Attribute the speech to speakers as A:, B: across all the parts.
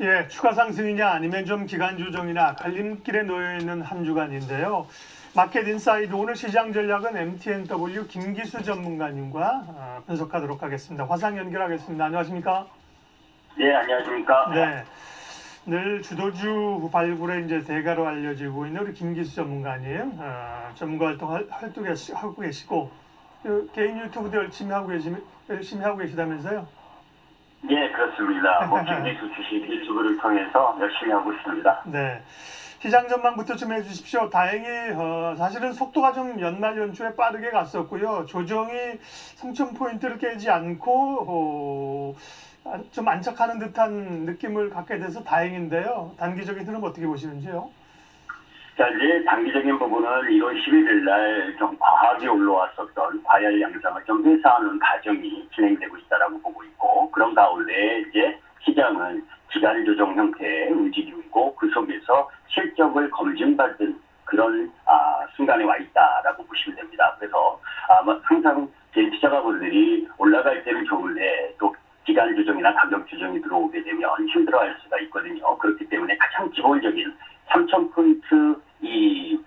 A: 예, 추가 상승이냐 아니면 좀 기간 조정이나 갈림길에 놓여 있는 한 주간인데요. 마켓 인사이드 오늘 시장 전략은 MTNW 김기수 전문가님과 아, 분석하도록 하겠습니다. 화상 연결하겠습니다. 안녕하십니까?
B: 네, 안녕하십니까?
A: 네. 늘 주도주 발굴에 이제 대가로 알려지고 있는 우리 김기수 전문가님, 아, 전문가 활동 할- 활동 하고 계시고 그 개인 유튜브도 열심히 하고 계시 열심히 하고 계시다면서요?
B: 예, 그렇습니다. 뭐 김기수 주식 유튜브를 통해서 열심히 하고 있습니다.
A: 네. 시장 전망부터 좀 해주십시오. 다행히 어, 사실은 속도가 좀 연말 연초에 빠르게 갔었고요. 조정이 3천 포인트를 깨지 않고 어, 안- 좀 안착하는 듯한 느낌을 갖게 돼서 다행인데요. 단기적인 흐름 어떻게 보시는지요?
B: 자, 이제 단기적인 부분은 1월 11일 날 좀 과하게 올라왔었던 과열 양상을 좀 회사하는 과정이 진행되고 있다라고 보고 있고, 그런 가운데 이제 시장은 기간 조정 형태의 움직임이고, 그 속에서 실적을 검증받은 그런 아, 순간에 와 있다라고 보시면 됩니다. 그래서 아마 항상 제 투자가분들이 올라갈 때는 좋은데 또 기간 조정이나 가격 조정이 들어오게 되면 힘들어할 수가 있거든요. 그렇기 때문에 가장 기본적인 3,000포인트 이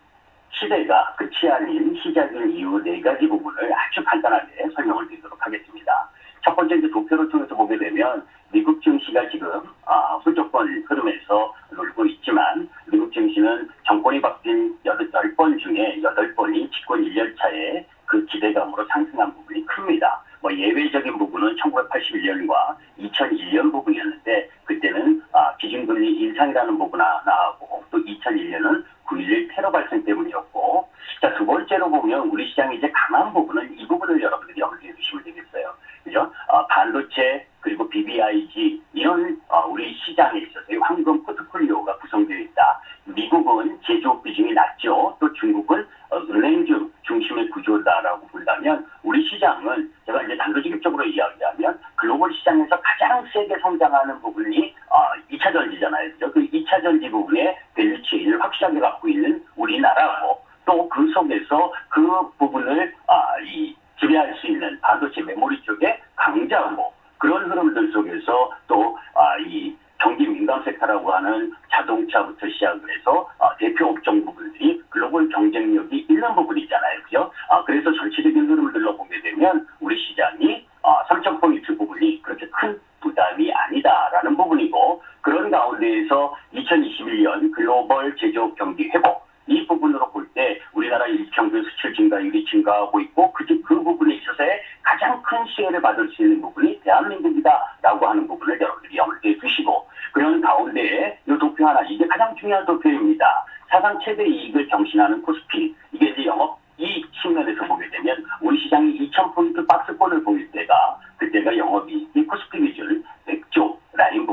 B: 시대가 끝이 아닌 시작인 이유 네 가지 부분을 아주 간단하게 설명을 드리도록 하겠습니다. 첫 번째 이제 도표를 통해서 보게 되면 미국 증시가 지금 아, 훌쩍번 흐름에서 놀고 있지만 미국 증시는 정권이 바뀐 8번 중에 8번이 집권 1년 차에 그 기대감으로 상승한 부분이 큽니다. 뭐 예외적인 부분은 1981년과 2001년 부분이었는데 그때는 아, 기준금리 인상이라는 부분 하나하고 또 2001년은 9.11 테러 발생 때문이었고 자 두 번째로 보면 우리 시장이 이제 강한 부분은 이 부분을 여러분들이 염두해 주시면 되겠어요. 그죠? 아, 반도체 그리고 BBIG 이런 아, 우리 시장에 있어서의 황금 포트폴리오가 구성되어 있다. 미국은 제조업 비중이 낮죠. 또 중국은 어, 은행중 중심의 구조다라고 본다면 우리 시장은 제가 이제 단도직입적으로 이야기하면 글로벌 시장에서 가장 세게 성장하는 부분이 어, 2차 전지잖아요. 그죠? 그 2차 전지 부분의 밸류체인을 확실하게 갖고 있는 우리나라고 또 그 속에서 그 부분을 아, 이 지배할 수 있는 반도체 메모리 쪽의 강자고 그런 흐름들 속에서 또 아, 이 경기 민감 섹터라고 하는 자동차부터 시작을 해서 아, 대표 업종 부분들이 글로벌 경쟁력이 있는 부분이잖아요. 그죠? 아, 그래서 전체적인 흐름을 들러보게 되면 우리 시장이 아, 3,000포인트 부분이 그렇게 큰 부담이 아니다라는 부분이고 그런 가운데에서 2021년 글로벌 제조업 경기 회복 이 부분으로 볼 때 우리나라 일평균 수출 증가율이 증가하고 있고 그, 그 부분에 있어서의 가장 큰 시혜를 받을 수 있는 부분이 대한민국이다라고 하는 부분을 여러분들이 염두에 두시고 그런 가운데에 이 도표 하나 이게 가장 중요한 도표입니다. 사상 최대 이익을 경신하는 코스피 이게 이제 영업 이익 측면에서 보게 되면 우리 시장이 2,000포인트 박스권을 보일 때가 그때가 영업이익이 코스피 기준 100조 라인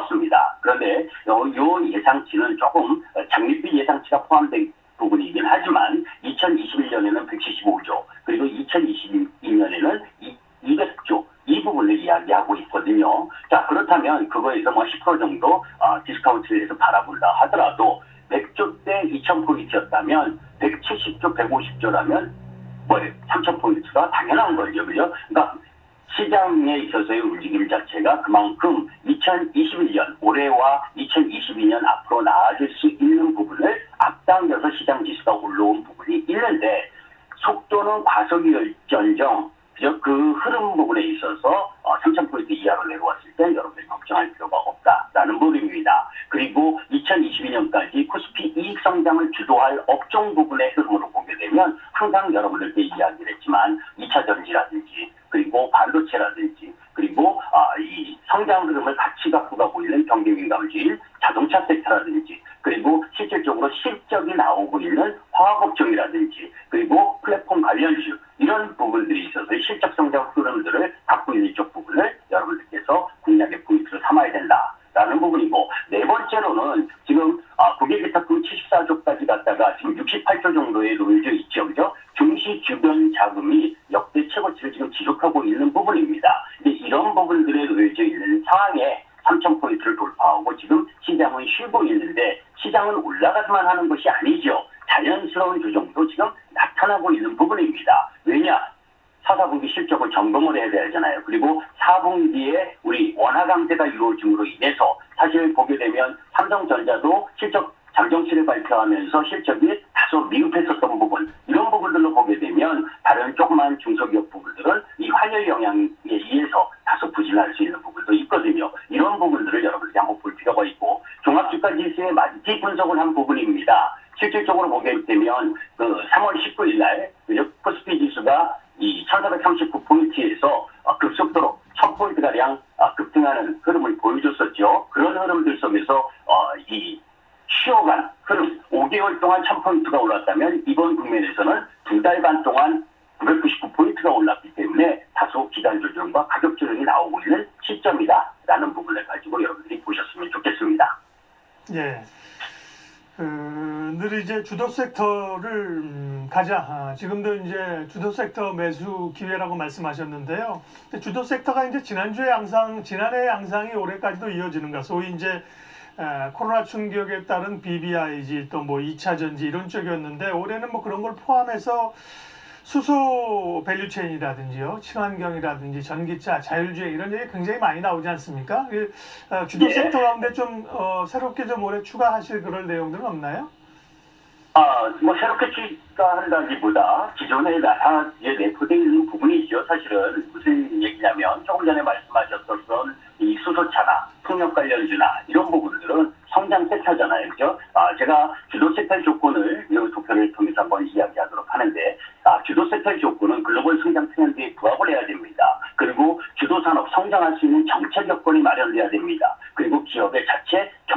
B: 놀았었습니다. 그런데 요, 요 예상치는 조금 어, 장밋빛 예상치가 포함된 부분이긴 하지만 2021년에는 175조 그리고 2022년에는 200조 이 부분을 이야기하고 있거든요. 자 그렇다면 그거에서 뭐 10% 정도 어, 디스카운트를 해서 바라본다 하더라도 100조 때 2,000포인트였다면 170조, 150조라면 뭐 3,000포인트가 당연한 거죠. 그죠? 그러니까 시장에 있어서의 움직임 자체가 그만큼 2021년 올해와 2022년 앞으로 나아질 수 있는 부분을 앞당겨서 시장 지수가 올라온 부분이 있는데 속도는 과속이었전정 그죠? 그 흐름 부분에 있어서 어, 3,000포인트 이하로 내려왔을 때 여러분들이 걱정할 필요가 없다라는 부분입니다. 그리고 2022년까지 코스피 이익 성장을 주도할 업종 부분의 흐름으로 보게 되면 항상 여러분들께 이야기를 했지만 2차 전지라든지 그리고 반도체라든지 그리고 아, 이 성장 흐름을 같이 갖고 가고 있는 경기 민감주인 자동차 섹터라든지 그리고 실질적으로 실적이 나오고 있는 화학업종이라든지 그리고 플랫폼 관련주 이런 부분들이 있어서 실적 성장 흐름들을 갖고 있는 이쪽 부분을 여러분들께서 공략의 포인트로 삼아야 된다라는 부분이고 네 번째로는 지금 아, 국외기탁금 74조까지 갔다가 지금 68조 정도에 놓여져 있죠, 그죠? 증시 주변 자금이 역대 최고치를 지금 지속하고 있는 부분입니다. 이제 이런 부분들에 놓여져 있는 상황에 3,000포인트를 돌파하고 지금 시장은 쉬고 있는데 시장은 올라가기만 하는 것이 아니죠. 자연스러운 조정도 지금 나타나고 있는 부분입니다. 왜냐? 4사분기 실적을 점검을 해야 되잖아요. 그리고 4분기에 우리 원화 강세가 이루어짐으로 인해서 사실 보게 되면 삼성전자도 실적 잠정치를 발표하면서 실적이 다소 미흡했었던 부분 이런 부분들로 보게 되면 다른 조그만 중소기업 부분들은 이 환율 영향에 의해서 다소 부진할 수 있는 부분도 있거든요. 이런 부분들을 여러분들이 한번 볼 필요가 있고 종합주가지수의 만기 분석을 한 부분입니다. 실질적으로 보게 되면 그 3월 19일 날? 코스피 지수가 이 1439포인트에서 급속도로 1000포인트 가량 어, 급등하는 흐름을 보여줬었죠. 그런 흐름들 속에서 어, 이 쉬어간 흐름 5개월 동안 1000포인트가 올랐다면 이번 국면에서는 두 달 반 동안 999포인트가 올랐기 때문에 다소 기간 조정과 가격 조정이 나오고 있는 시점이다라는 부분을 가지고 여러분들이 보셨으면 좋겠습니다.
A: 예. 그, 늘 이제 주도 섹터를 음, 가자. 아, 지금도 이제 주도 섹터 매수 기회라고 말씀하셨는데요. 근데 주도 섹터가 이제 지난주에 양상, 지난해 양상이 올해까지도 이어지는가. 소위 이제 에, 코로나 충격에 따른 BBIG 또 뭐 2차 전지 이런 쪽이었는데 올해는 뭐 그런 걸 포함해서 수소 밸류체인이라든지요, 친환경이라든지 전기차, 자율주행 이런 얘기 굉장히 많이 나오지 않습니까? 그, 어, 주도
B: 예.
A: 섹터 가운데 좀 어, 새롭게 좀 올해 추가하실 그런 내용들은 없나요?
B: 아, 뭐 새롭게 추가한다기보다 기존에 나타 이제 내포되어 있는 부분이죠. 사실은 무슨 얘기냐면 조금 전에 말씀하셨던 이 수소차나 풍력 관련주나 이런 부분들은 성장 섹터잖아요. 그죠? 아, 제가 주도 섹터의 조건을 이 도표를 통해서 한번 이야기하도록 하는데 아, 주도 섹터의 조건은 글로벌 성장 트렌드에 부합을 해야 됩니다. 그리고 주도 산업 성장할 수 있는 정책 여건이 마련돼야 됩니다. 그리고 기업의 자체. 아,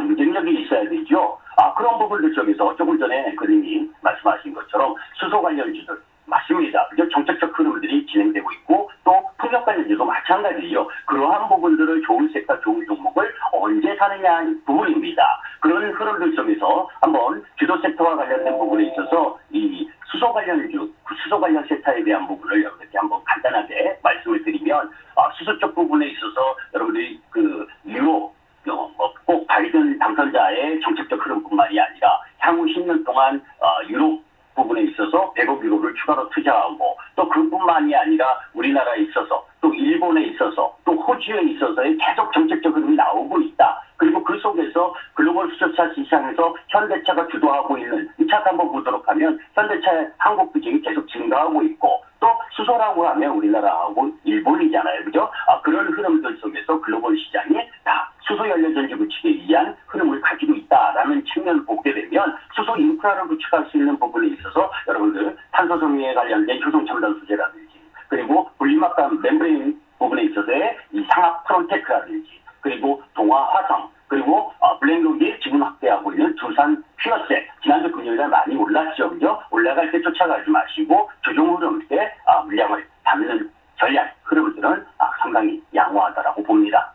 B: 그런 부분들 쪽에서 조금 전에 그님이 말씀하신 것처럼 수소 관련 주들 맞습니다. 그죠? 정책적 흐름들이 진행되고 있고 또 풍력 관련주도 마찬가지죠. 그러한 부분들을 좋은 섹터, 좋은 종목을 언제 사느냐 부분입니다. 그런 흐름들 속에서 한번 주도 섹터와 관련된 부분에 있어서 이 수소 관련주, 그 수소 관련 섹터에 대한 부분을 여러분들께 한번 간단하게 말씀을 드리면 아, 수소 쪽 부분에 있어서 여러분들이 그 유로 어, 뭐꼭 바이든 당선자의 정책적 흐름뿐만이 아니라 향후 10년 동안 어, 유럽 부분에 있어서 100억 유로를 추가로 투자하고 또 그뿐만이 아니라 우리나라에 있어서 또 일본에 있어서 또 호주에 있어서의 계속 정책적 흐름이 나오고 있다. 그리고 그 속에서 글로벌 수소차 시장에서 현대차가 주도하고 있는 이 차트 한번 보도록 하면 현대차의 한국 비중이 계속 증가하고 있고 또 수소라고 하면 우리나라하고 일본이잖아요. 그죠? 아, 그런 흐름들 속에서 글로벌 시장이 다 수소 연료 전지 구축에 의한 흐름을 가지고 있다라는 측면을 보게 되면 수소 인프라를 구축할 수 있는 부분에 있어서 탄소 정리에 관련된 효성 첨단 소재라든지 그리고 분리막감 멤브레인 부분에 있어서의 이 상압 프론테크라든지 그리고 동화 화성 그리고 어, 블랙록이 지분 확대하고 있는 두산 퓨어셀 지난주 금요일에 많이 올랐죠 그죠 올라갈 때 쫓아가지 마시고 조정 흐름 때 아, 물량을 담는 전략 흐름들은 아, 상당히 양호하다라고 봅니다.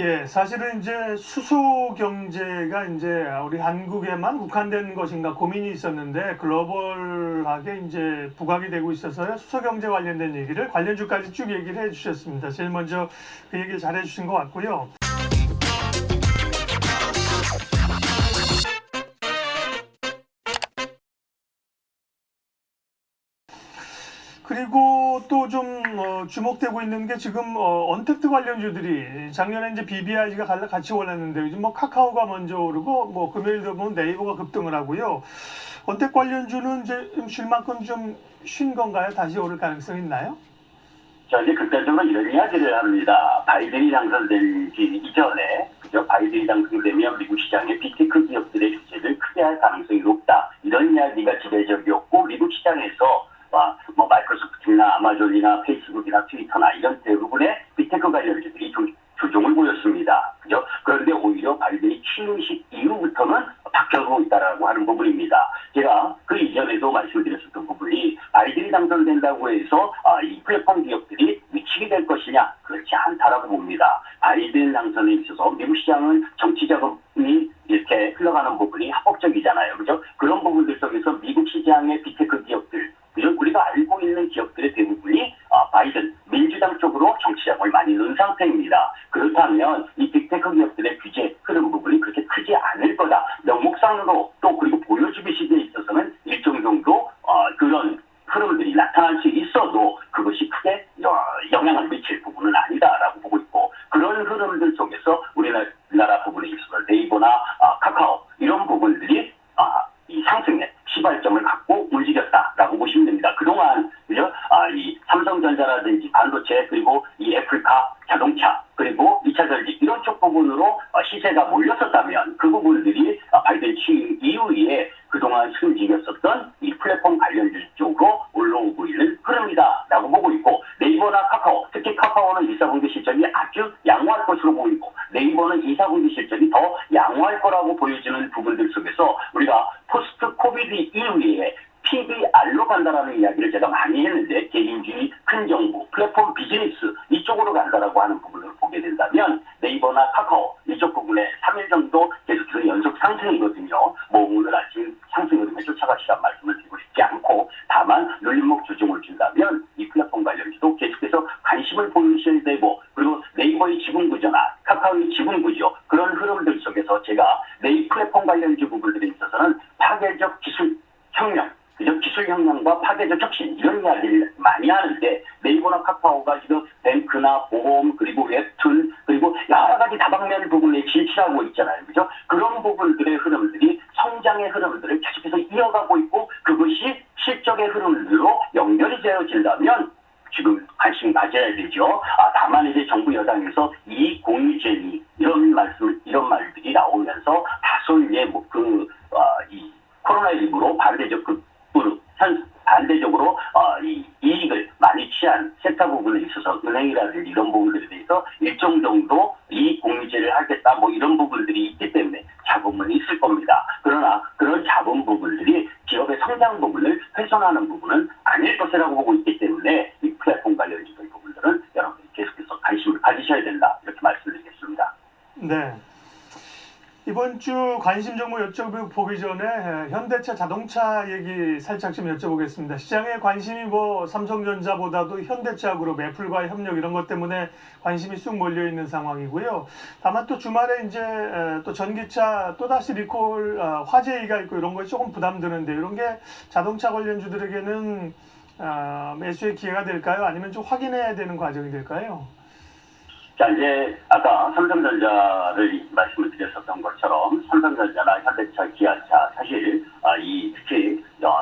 A: 예, 사실은 이제 수소 경제가 이제 우리 한국에만 국한된 것인가 고민이 있었는데 글로벌하게 이제 부각이 되고 있어서 수소 경제 관련된 얘기를 관련주까지 쭉 얘기를 해주셨습니다. 제일 먼저 그 얘기를 잘 해주신 것 같고요. 그리고 또 좀 주목되고 있는 게 지금 어, 언택트 관련주들이 작년에 이제 BBIG가 같이 올랐는데 요즘 뭐 카카오가 먼저 오르고 뭐 금요일도 보면 네이버가 급등을 하고요. 언택 관련주는 이제 쉴 만큼 좀 쉰 건가요? 다시 오를 가능성이 있나요?
B: 자, 이제 극단적으로 이런 이야기를 합니다. 바이든이 당선되기 이전에, 그죠? 바이든이 당선되면 미국 시장의 빅테크 기업들의 주체를 크게 할 가능성이 높다. 이런 이야기가 지배적이었고, 미국 시장에서, 아마존이나 페이스북이나 트위터나 이런 대부분의 빅테크 관련주들이 조, 조정을 보였습니다. 그죠? 그런데 오히려 바이든이 취임식 이후부터는 바뀌고 있다라고 하는 부분입니다. 제가 그 이전에도 말씀드렸었던 부분이 바이든이 당선된다고 해서 아, 이 플랫폼 기업들이 미치게 될 것이냐 그렇지 않다라고 봅니다. 바이든 당선에 있어서 미국 시장은 정치 자금이 이렇게 흘러가는 부분이 합법적이잖아요. 그죠? 그런 부분들 속에서 미국 시장의 비테크 기업들 이런 우리가 알고 있는 기업들의 대부분이 아, 바이든 민주당 쪽으로 정치자금을 많이 넣은 상태입니다. 그렇다면 이 빅테크 기업들의 규제 흐름 부분이 그렇게 크지 않을 거다. 명목상으로 또 그리고 보여주기 시기에 있어서는 일정 정도 어, 그런 흐름들이 나타날 수 있어도 흐름들 속에서 우리나라 부분에 있어서 네이버나 아, 카카오 이런 부분들이 아, 이 상승에 시발점을 갖고 움직였다라고 보시면 됩니다. 그동안 그죠? 아, 이 삼성전자라든지 반도체 그리고 이 애플카 자동차 그리고 2차 전지 이런 쪽 부분으로 어, 시세가 몰렸었다면 그 부분들이 아, 바이든 취임 이후에 그동안 여당에서 이 공유제니 이런 말씀 이런 말들이 나오면서 다소 이제 뭐그 어, 이 코로나19로 반대적 극부로 현 반대적으로 어, 이 이익을 많이 취한 섹터 부분에 있어서 은행이라든지 이런 부분들에 대해서 일정 정도 이익 공유제를 하겠다 뭐 이런 부분들이 있기 때문에 잡음은 있을 겁니다. 그러나 그런 잡음 부분들이 기업의 성장 부분을 훼손하는 부분은 아닐 것이라고 보고 있기 때문에 이 플랫폼 관련주의 부분들은 여러분들이 계속해서 관심을 가지셔야 된다 이렇게 말씀드리겠습니다.
A: 네. 관심 정보 여쭤보기 전에 에, 현대차 자동차 얘기 살짝 좀 여쭤보겠습니다. 시장에 관심이 뭐 삼성전자보다도 현대차 그룹, 애플과의 협력 이런 것 때문에 관심이 쑥 몰려 있는 상황이고요. 다만 또 주말에 이제 에, 또 전기차 또 다시 리콜 아, 화재가 있고 이런 것이 조금 부담되는데 이런 게 자동차 관련주들에게는 아, 매수의 기회가 될까요? 아니면 좀 확인해야 되는 과정이 될까요?
B: 자, 이제 아까 삼성전자를 말씀을 드렸었던 것처럼 삼성전자나 현대차, 기아차 사실 아, 이 특히 어,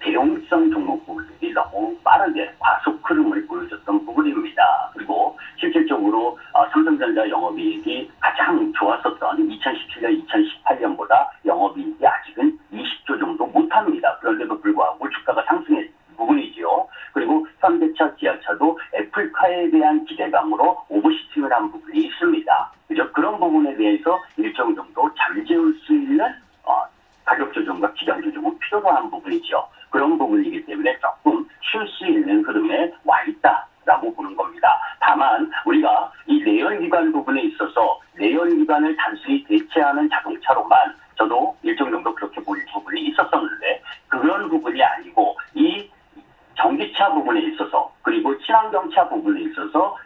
B: 대용성 종목들이 너무 빠르게 과속 흐름을 보여줬던 부분입니다. 그리고 실질적으로 어, 삼성전자 영업이익이 가장 좋았었던 2017년, 2018년보다 영업이익이 아직은 20조 정도 못합니다. 그런데도 불구하고 주가가 상승했 부분이지요. 그리고 현대차, 기아차도 애플카에 대한 기대감으로 오버시팅을 한 부분이 있습니다. 그죠? 그런 부분에 대해서 일정 정도 잠재울 수 있는 어, 가격 조정과 기간 조정은 필요로 한 부분이죠. 그런 부분이기 때문에 조금 쉴 수 있는 흐름에 와 있다라고 보는 겁니다. 다만 우리가 이 내연기관 부분에 있어서 내연기관을 단순히 대체하는 자동차로만 저도 일정 정도 그렇게 보일 부분이 있었었는데 그런 부분이 아니고 이 전기차 부분에 있어서 그리고 친환경차 부분에 있어서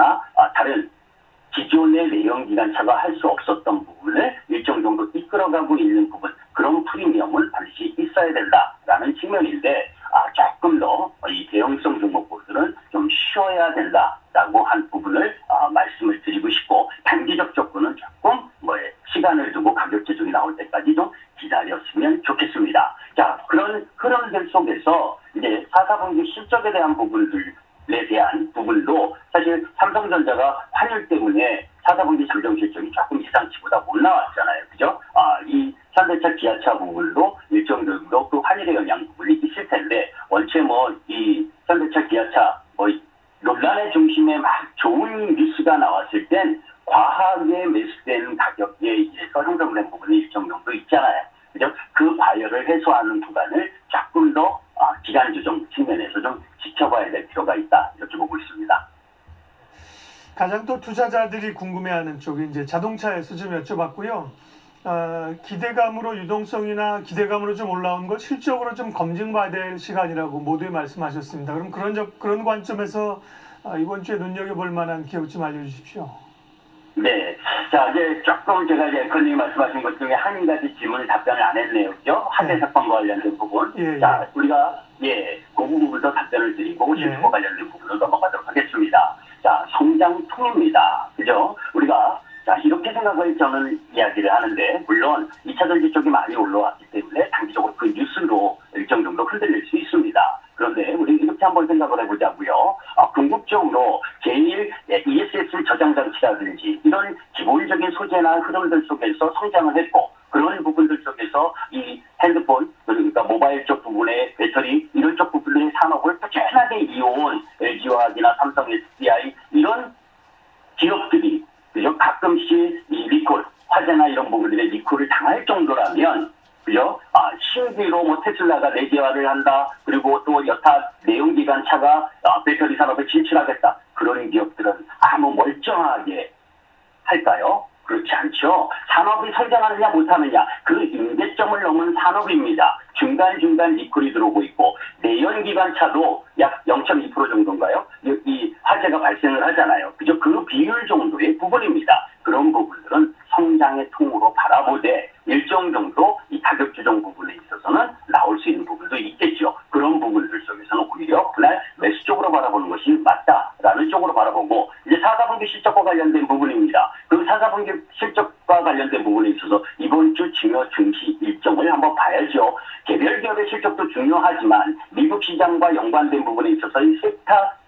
B: 기아차나 아, 다른 기존의 내연기관차가 할 수 없었던 부분을 일정 정도 이끌어가고 있는 부분 그런 프리미엄은 반드시 있어야 된다라는 측면인데 아, 조금 더 이 대형성 종목들은 좀 쉬어야 된다라고 한 부분을 아, 말씀을 드리고 싶고 단기적 조건은 조금 뭐 시간을 두고 가격 조정이 나올 때까지 좀 기다렸으면 좋겠습니다. 자 그런 흐름들 속에서 이제 4, 4분기 실적에 대한 부분들에 대한 부분도 사실 삼성전자가 환율 때문에 4, 4분기 잠정 실적이 조금 예상치보다 못 나왔잖아요. 그죠? 아, 이 현대차, 기아차 부분도 일정 정도 그 환율의 영향 부분이 있을 텐데 원체 뭐 이 현대차, 기아차 뭐 논란의 중심에 막 좋은 뉴스가 나왔을 땐 과하게 매수된 가격에 의해서 형성된 부분이 일정 정도 있잖아요. 그죠? 그 과열을 해소하는 구간을 조금 더 아, 기간 조정 측면에서 좀 지켜봐야 될 필요가 있다.
A: 가장 또 투자자들이 궁금해하는 쪽이 이제 자동차에서 좀 여쭤봤고요. 어, 기대감으로 유동성이나 기대감으로 좀 올라온 걸 실적으로 좀 검증봐야 될 시간이라고 모두 말씀하셨습니다. 그럼 그런 적, 그런 관점에서 어, 이번 주에 눈여겨볼 만한 기억 좀 알려주십시오.
B: 네. 자, 이제 조금 제가 이제 앵커님이 말씀하신 것 중에 한 가지 질문을 답변을 안 했네요. 그죠? 화재
A: 네.
B: 사건과 관련된 부분.
A: 예, 예.
B: 자, 우리가, 예, 그 부분도 답변을 드리고,
A: 네.
B: 실적과 관련된 부분을 넘어가도록 하겠습니다. 자, 성장통입니다. 그죠? 우리가 자, 이렇게 생각을 저는 이야기를 하는데, 물론 2차 전지 쪽이 많이 올라왔기 때문에 단기적으로 그 뉴스로 일정 정도 흔들릴 수 있습니다. 그런데 우리 이렇게 한번 생각을 해보자고요. 아, 궁극적으로 제일 예, ESS 저장 장치라든지 이런 기본적인 소재나 흐름들 속에서 성장을 했고 그런 부분들 속에서 이 핸드폰 그러니까 모바일 쪽 부분의 배터리 이런 쪽 부분의 산업을 꾸준하게 이어온 LG화학이나 삼성 SDI 이런 기업들이 그죠? 가끔씩 이 리콜 화재나 이런 부분들의 리콜을 당할 정도라면 그죠? 아 신기로 뭐 테슬라가 내재화를 한다. 그리고 또 여타 내연기관차가 아, 배터리 산업에 진출하겠다. 그런 기업들은 아무 멀쩡하게 할까요? 그렇지 않죠. 산업이 성장하느냐 못하느냐 그 임계점을 넘은 산업입니다. 중간중간 리콜이 들어오고 있고 내연 기관차도 약 0.2% 정도인가요? 이, 이 화재가 발생을 하잖아요. 그죠? 그 비율 정도의 부분입니다. 그런 부분들은 성장의 통으로 바라보되 일정 정도 이 가격 조정 부분에 있어서는 나올 수 있는 부분도 있겠죠. 그런 부분들 속에서는 오히려 그날 매수 쪽으로 바라보는 것이 맞다라는 쪽으로 바라보고 이제 4, 4분기 실적과 관련된 부분입니다. 그 4, 4분기 실적과 관련된 부분에 있어서 이번 주 중요 증시 일정을 한번 봐야죠. 개별 기업의 실적도 중요하지만 미국 시장과 연관된 부분에 있어서 이 섹터에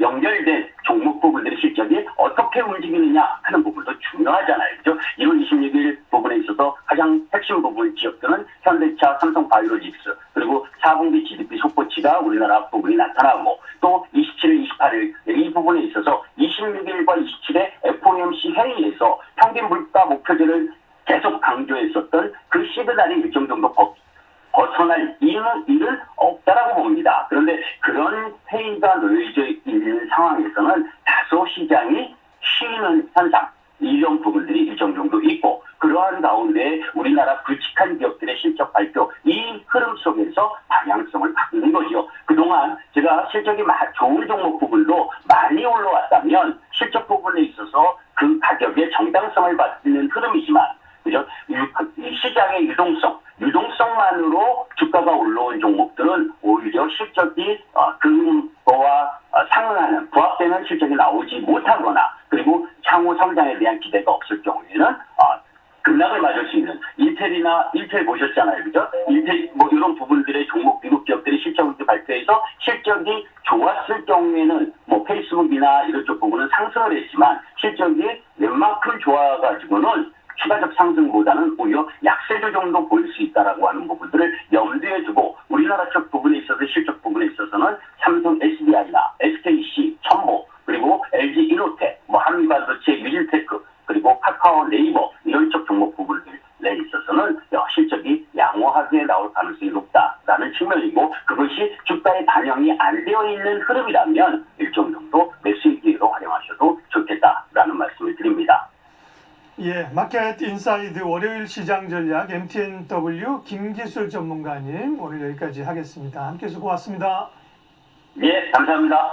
B: 연결된 종목 부분들의 실적이 어떻게 움직이느냐 하는 부분도 중요하잖아요. 그죠? 1월 26일 부분에 있어서 가장 핵심 부분 지역들은 현대차, 삼성 바이오로직스, 그리고 4분기 GDP 속보치가 우리나라 부분이 나타나고 또 27일, 28일 이 부분에 있어서 26일과 27일 FOMC 회의에서 평균 물가 목표제를 계속 강조했었던 그 시그널이 일정 정도 벗- 벗어날 일은 없다라고 봅니다. 그런데 그런 회의가 놓여져 있는 상황에서는 다소 시장이 쉬는 현상, 이런 부분들이 일정 정도 있고, 그러한 가운데 우리나라 굵직한 기업들의 실적 발표, 이 흐름 속에서 방향성을 바꾸는 거죠. 그동안 제가 실적이 마- 좋은 종목 부분도 많이 올라왔다면 실적 부분에 있어서 그 가격의 정당성을 받는 흐름이지만, 그죠? 시장의 유동성, 유동성만으로 주가가 올라온 종목들은 오히려 실적이 어, 그거와 어, 상응하는 부합되는 실적이 나오지 못하거나 그리고 향후 성장에 대한 기대가 없을 경우에는 어, 급락을 맞을 수 있는 인텔이나 인텔 보셨잖아요, 그죠? 인텔 뭐 이런 부분들의 종목 미국 기업들이 실적을 발표해서 실적이 좋았을 경우에는
A: 마켓 인사이드 월요일 시장 전략 MTNW 김기술 전문가님 오늘 여기까지 하겠습니다. 함께 해서 고맙습니다.
B: 예, 감사합니다.